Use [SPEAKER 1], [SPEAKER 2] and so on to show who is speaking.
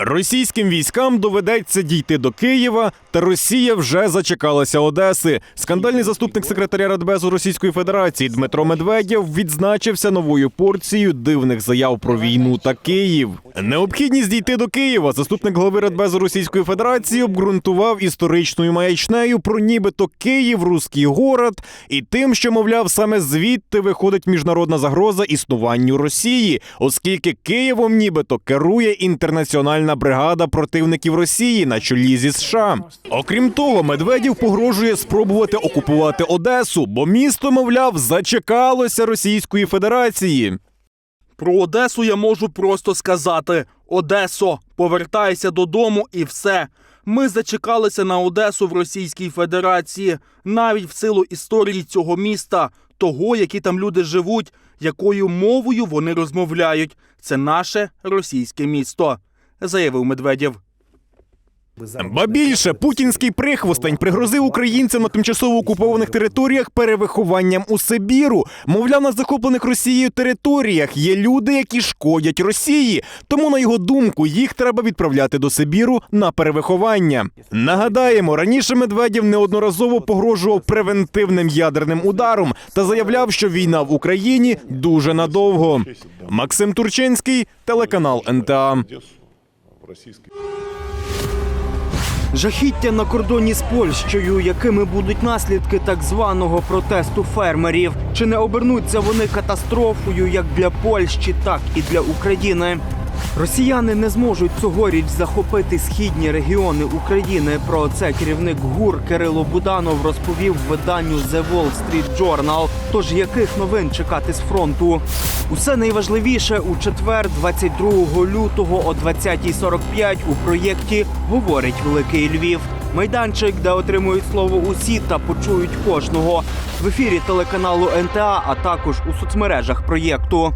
[SPEAKER 1] Російським військам доведеться дійти до Києва, та Росія вже зачекалася Одеси. Скандальний заступник секретаря Радбезу Російської Федерації Дмитро Медведєв відзначився новою порцією дивних заяв про війну та Київ. Необхідність дійти до Києва. Заступник глави Радбезу Російської Федерації обґрунтував історичною маячнею про нібито Київ, руський город, і тим, що мовляв, саме звідти виходить міжнародна загроза існуванню Росії, оскільки Києвом нібито керує інтернаціональна бригада противників Росії на чолі зі США. Окрім того, Медведів погрожує спробувати окупувати Одесу, бо місто, мовляв, зачекалося Російської Федерації.
[SPEAKER 2] Про Одесу я можу просто сказати: Одесо, повертайся додому і все. Ми зачекалися на Одесу в Російській Федерації, навіть в силу історії цього міста, того, які там люди живуть, якою мовою вони розмовляють. Це наше російське місто, заявив Медведєв.
[SPEAKER 1] Більше путінський прихвостень пригрозив українцям на тимчасово окупованих територіях перевихованням у Сибіру. Мовляв, на захоплених Росією територіях є люди, які шкодять Росії. Тому, на його думку, їх треба відправляти до Сибіру на перевиховання. Нагадаємо, раніше Медведєв неодноразово погрожував превентивним ядерним ударом та заявляв, що війна в Україні дуже надовго. Максим Турчинський, телеканал НТА.
[SPEAKER 3] Российской.
[SPEAKER 4] Жахіття на кордоні з Польщею, якими будуть наслідки так званого протесту фермерів. Чи не обернуться вони катастрофою як для Польщі, так і для України? Росіяни не зможуть цьогоріч захопити східні регіони України. Про це керівник ГУР Кирило Буданов розповів виданню The Wall Street Journal. Тож яких новин чекати з фронту? Усе найважливіше у четвер, 22 лютого о 20.45 у проєкті говорить Великий Львів. Майданчик, де отримують слово усі та почують кожного в ефірі телеканалу НТА, а також у соцмережах проєкту.